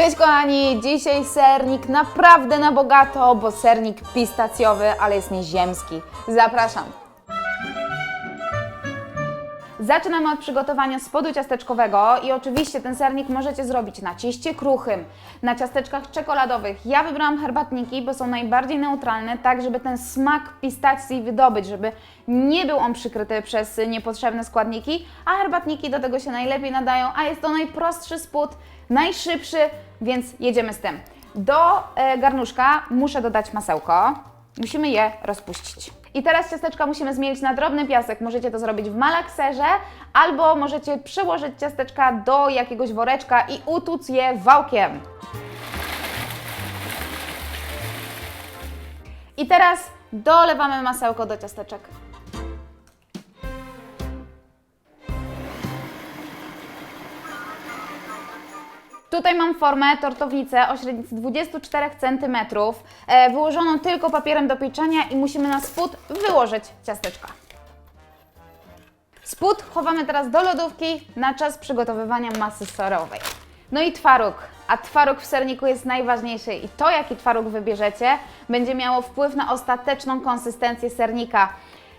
Cześć kochani, dzisiaj sernik naprawdę na bogato, bo sernik pistacjowy, ale jest nieziemski. Zapraszam. Zaczynamy od przygotowania spodu ciasteczkowego i oczywiście ten sernik możecie zrobić na cieście kruchym, na ciasteczkach czekoladowych. Ja wybrałam herbatniki, bo są najbardziej neutralne, tak żeby ten smak pistacji wydobyć, żeby nie był on przykryty przez niepotrzebne składniki, a herbatniki do tego się najlepiej nadają, a jest to najprostszy spód, najszybszy, więc jedziemy z tym. Do e, garnuszka muszę dodać masełko. Musimy je rozpuścić. I teraz ciasteczka musimy zmielić na drobny piasek. Możecie to zrobić w malakserze, albo możecie przyłożyć ciasteczka do jakiegoś woreczka i utuc je wałkiem. I teraz dolewamy masełko do ciasteczek. Tutaj mam formę tortownicę o średnicy 24 cm, e, wyłożoną tylko papierem do pieczenia i musimy na spód wyłożyć ciasteczka. Spód chowamy teraz do lodówki na czas przygotowywania masy serowej. No i twaróg. A twaróg w serniku jest najważniejszy i to, jaki twaróg wybierzecie, będzie miało wpływ na ostateczną konsystencję sernika.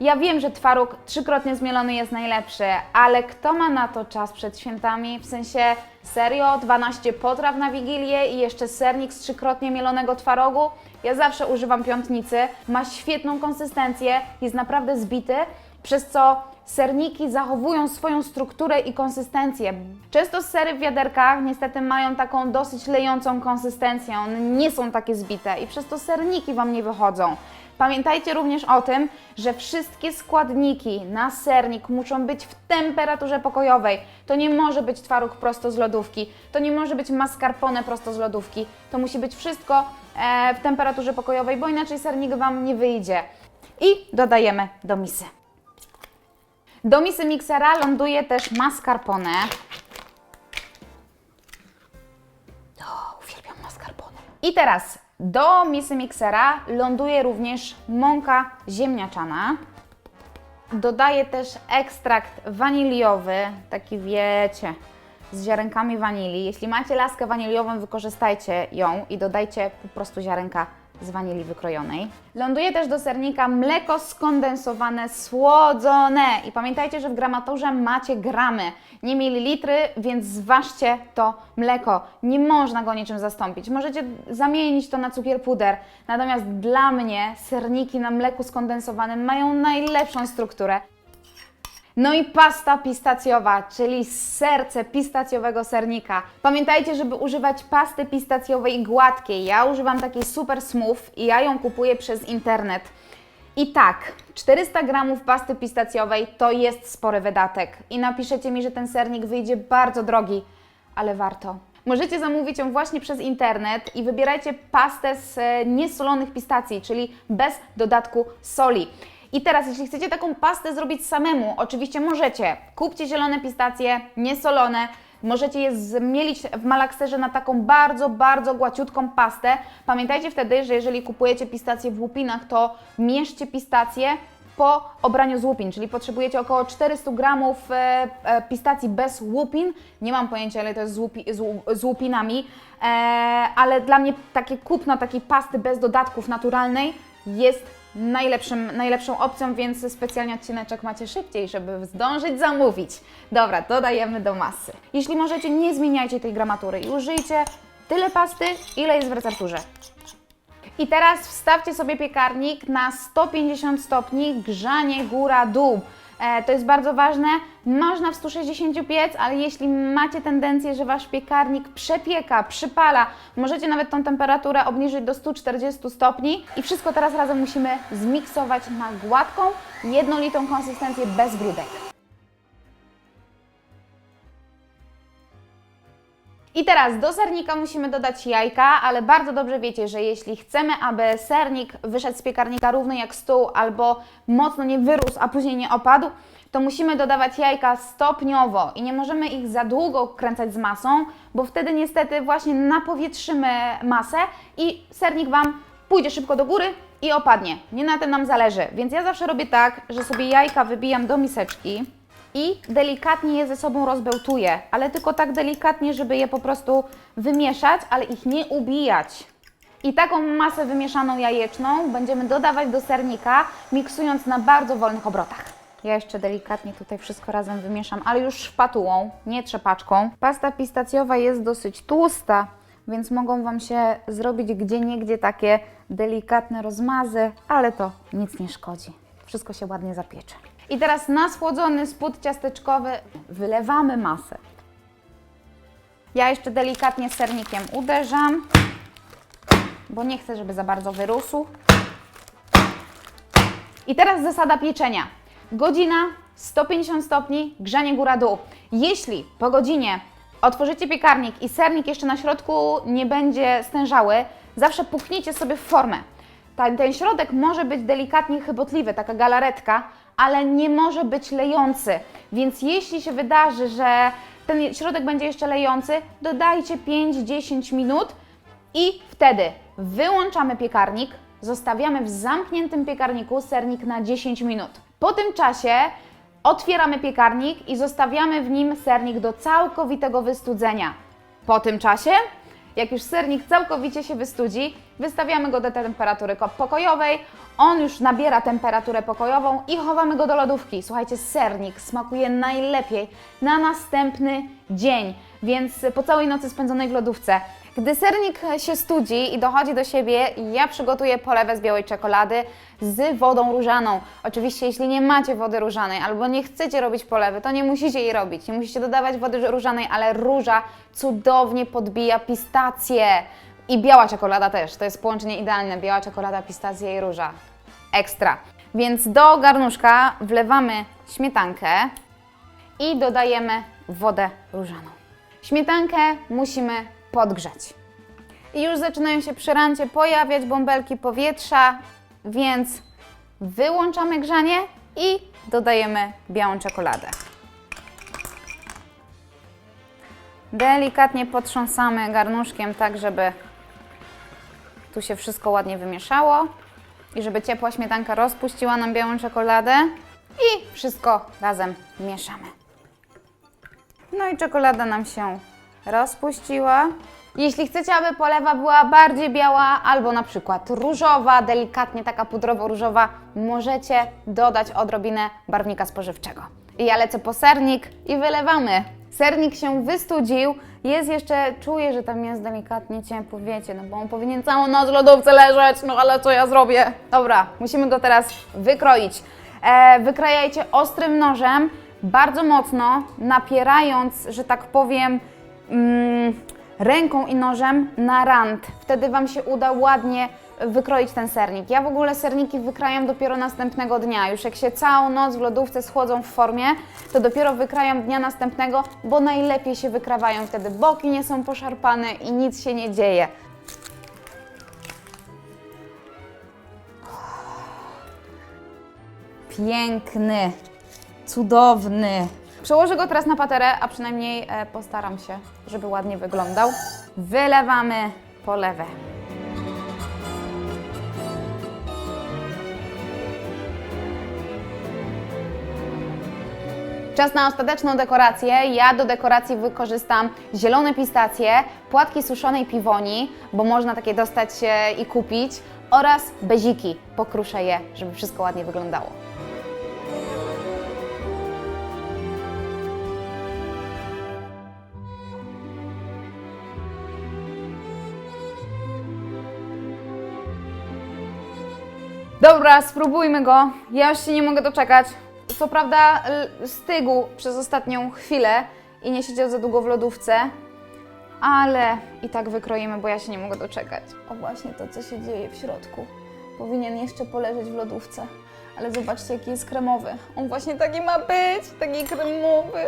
Ja wiem, że twaróg trzykrotnie zmielony jest najlepszy, ale kto ma na to czas przed świętami? W sensie serio, 12 potraw na Wigilię i jeszcze sernik z trzykrotnie mielonego twarogu? Ja zawsze używam piątnicy, ma świetną konsystencję, jest naprawdę zbity, przez co serniki zachowują swoją strukturę i konsystencję. Często sery w wiaderkach niestety mają taką dosyć lejącą konsystencję, one nie są takie zbite i przez to serniki Wam nie wychodzą. Pamiętajcie również o tym, że wszystkie składniki na sernik muszą być w temperaturze pokojowej. To nie może być twaróg prosto z lodówki, to nie może być mascarpone prosto z lodówki. To musi być wszystko e, w temperaturze pokojowej, bo inaczej sernik Wam nie wyjdzie. I dodajemy do misy. Do misy miksera ląduje też mascarpone. O, uwielbiam mascarpone. I teraz do misy miksera ląduje również mąka ziemniaczana. Dodaję też ekstrakt waniliowy, taki wiecie, z ziarenkami wanilii. Jeśli macie laskę waniliową, wykorzystajcie ją i dodajcie po prostu ziarenka z wanilii wykrojonej. Ląduje też do sernika mleko skondensowane, słodzone. I pamiętajcie, że w gramaturze macie gramy, nie mililitry, więc zważcie to mleko. Nie można go niczym zastąpić. Możecie zamienić to na cukier puder. Natomiast dla mnie serniki na mleku skondensowanym mają najlepszą strukturę. No i pasta pistacjowa, czyli serce pistacjowego sernika. Pamiętajcie, żeby używać pasty pistacjowej gładkiej. Ja używam takiej super smooth i ja ją kupuję przez internet. I tak, 400 gramów pasty pistacjowej to jest spory wydatek. I napiszecie mi, że ten sernik wyjdzie bardzo drogi, ale warto. Możecie zamówić ją właśnie przez internet i wybierajcie pastę z e, niesolonych pistacji, czyli bez dodatku soli. I teraz, jeśli chcecie taką pastę zrobić samemu, oczywiście możecie. Kupcie zielone pistacje, niesolone. Możecie je zmielić w malakserze na taką bardzo, bardzo głaciutką pastę. Pamiętajcie wtedy, że jeżeli kupujecie pistacje w łupinach, to mieszcie pistacje po obraniu z łupin, czyli potrzebujecie około 400 gramów e, e, pistacji bez łupin. Nie mam pojęcia, ile to jest z, łupi, z, z łupinami, e, ale dla mnie takie kupno takiej pasty bez dodatków naturalnej jest najlepszym, najlepszą opcją, więc specjalnie odcineczek macie szybciej, żeby zdążyć zamówić. Dobra, dodajemy do masy. Jeśli możecie, nie zmieniajcie tej gramatury i użyjcie tyle pasty, ile jest w recepturze. I teraz wstawcie sobie piekarnik na 150 stopni, grzanie góra-dół. E, to jest bardzo ważne. Można w 160 piec, ale jeśli macie tendencję, że Wasz piekarnik przepieka, przypala, możecie nawet tą temperaturę obniżyć do 140 stopni. I wszystko teraz razem musimy zmiksować na gładką, jednolitą konsystencję bez grudek. I teraz do sernika musimy dodać jajka, ale bardzo dobrze wiecie, że jeśli chcemy, aby sernik wyszedł z piekarnika równy jak stół albo mocno nie wyrósł, a później nie opadł, to musimy dodawać jajka stopniowo i nie możemy ich za długo kręcać z masą, bo wtedy niestety właśnie napowietrzymy masę i sernik Wam pójdzie szybko do góry i opadnie. Nie na tym nam zależy, więc ja zawsze robię tak, że sobie jajka wybijam do miseczki. I delikatnie je ze sobą rozbełtuję, ale tylko tak delikatnie, żeby je po prostu wymieszać, ale ich nie ubijać. I taką masę wymieszaną jajeczną będziemy dodawać do sernika, miksując na bardzo wolnych obrotach. Ja jeszcze delikatnie tutaj wszystko razem wymieszam, ale już szpatułą, nie trzepaczką. Pasta pistacjowa jest dosyć tłusta, więc mogą Wam się zrobić gdzieniegdzie takie delikatne rozmazy, ale to nic nie szkodzi. Wszystko się ładnie zapiecze. I teraz na schłodzony spód ciasteczkowy wylewamy masę. Ja jeszcze delikatnie sernikiem uderzam, bo nie chcę, żeby za bardzo wyrósł. I teraz zasada pieczenia. Godzina 150 stopni, grzanie góra-dół. Jeśli po godzinie otworzycie piekarnik i sernik jeszcze na środku nie będzie stężały, zawsze puknijcie sobie w formę. Ta, ten środek może być delikatnie chybotliwy, taka galaretka, ale nie może być lejący. Więc jeśli się wydarzy, że ten środek będzie jeszcze lejący, dodajcie 5-10 minut i wtedy wyłączamy piekarnik, zostawiamy w zamkniętym piekarniku sernik na 10 minut. Po tym czasie otwieramy piekarnik i zostawiamy w nim sernik do całkowitego wystudzenia. Po tym czasie, jak już sernik całkowicie się wystudzi, wystawiamy go do temperatury ko- pokojowej. On już nabiera temperaturę pokojową i chowamy go do lodówki. Słuchajcie, sernik smakuje najlepiej na następny dzień, więc po całej nocy spędzonej w lodówce. Gdy sernik się studzi i dochodzi do siebie, ja przygotuję polewę z białej czekolady z wodą różaną. Oczywiście, jeśli nie macie wody różanej albo nie chcecie robić polewy, to nie musicie jej robić. Nie musicie dodawać wody różanej, ale róża cudownie podbija pistacje. I biała czekolada też. To jest połączenie idealne. Biała czekolada, pistacje i róża. Ekstra. Więc do garnuszka wlewamy śmietankę i dodajemy wodę różaną. Śmietankę musimy podgrzać. I już zaczynają się przy rancie pojawiać bąbelki powietrza, więc wyłączamy grzanie i dodajemy białą czekoladę. Delikatnie potrząsamy garnuszkiem tak, żeby tu się wszystko ładnie wymieszało i żeby ciepła śmietanka rozpuściła nam białą czekoladę i wszystko razem mieszamy. No i czekolada nam się rozpuściła. Jeśli chcecie, aby polewa była bardziej biała albo na przykład różowa, delikatnie taka pudrowo-różowa, możecie dodać odrobinę barwnika spożywczego. I ja lecę po sernik i wylewamy. Sernik się wystudził, jest jeszcze, czuję, że tam jest delikatnie ciepły, wiecie, no bo on powinien całą noc w lodówce leżeć, no ale co ja zrobię? Dobra, musimy go teraz wykroić. E, wykrajajcie ostrym nożem, bardzo mocno, napierając, że tak powiem, mm, ręką i nożem na rant. Wtedy Wam się uda ładnie wykroić ten sernik. Ja w ogóle serniki wykrajam dopiero następnego dnia. Już jak się całą noc w lodówce schłodzą w formie, to dopiero wykrajam dnia następnego, bo najlepiej się wykrawają wtedy. Boki nie są poszarpane i nic się nie dzieje. Piękny, cudowny. Przełożę go teraz na paterę, a przynajmniej e, postaram się, żeby ładnie wyglądał. Wylewamy polewę. Czas na ostateczną dekorację. Ja do dekoracji wykorzystam zielone pistacje, płatki suszonej piwoni, bo można takie dostać e, i kupić, oraz beziki. Pokruszę je, żeby wszystko ładnie wyglądało. Dobra, spróbujmy go. Ja już się nie mogę doczekać. Co prawda stygł przez ostatnią chwilę i nie siedział za długo w lodówce, ale i tak wykroimy, bo ja się nie mogę doczekać. O właśnie to, co się dzieje w środku. Powinien jeszcze poleżeć w lodówce. Ale zobaczcie, jaki jest kremowy. On właśnie taki ma być, taki kremowy.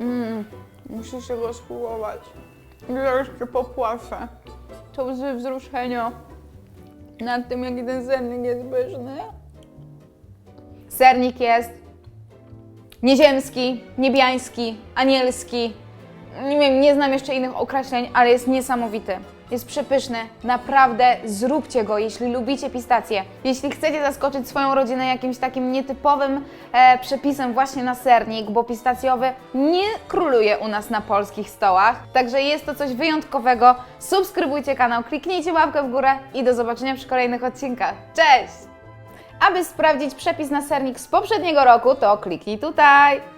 Mmm, musisz się go spróbować. Się popłaczę. To łzy wzruszenia nad tym, jaki ten sernik jest pyszny. Sernik jest nieziemski, niebiański, anielski. Nie wiem, nie znam jeszcze innych określeń, ale jest niesamowity. Jest przepyszny. Naprawdę zróbcie go, jeśli lubicie pistacje. Jeśli chcecie zaskoczyć swoją rodzinę jakimś takim nietypowym e, przepisem właśnie na sernik, bo pistacjowy nie króluje u nas na polskich stołach. Także jest to coś wyjątkowego. Subskrybujcie kanał, kliknijcie łapkę w górę i do zobaczenia przy kolejnych odcinkach. Cześć! Aby sprawdzić przepis na sernik z poprzedniego roku, to kliknij tutaj.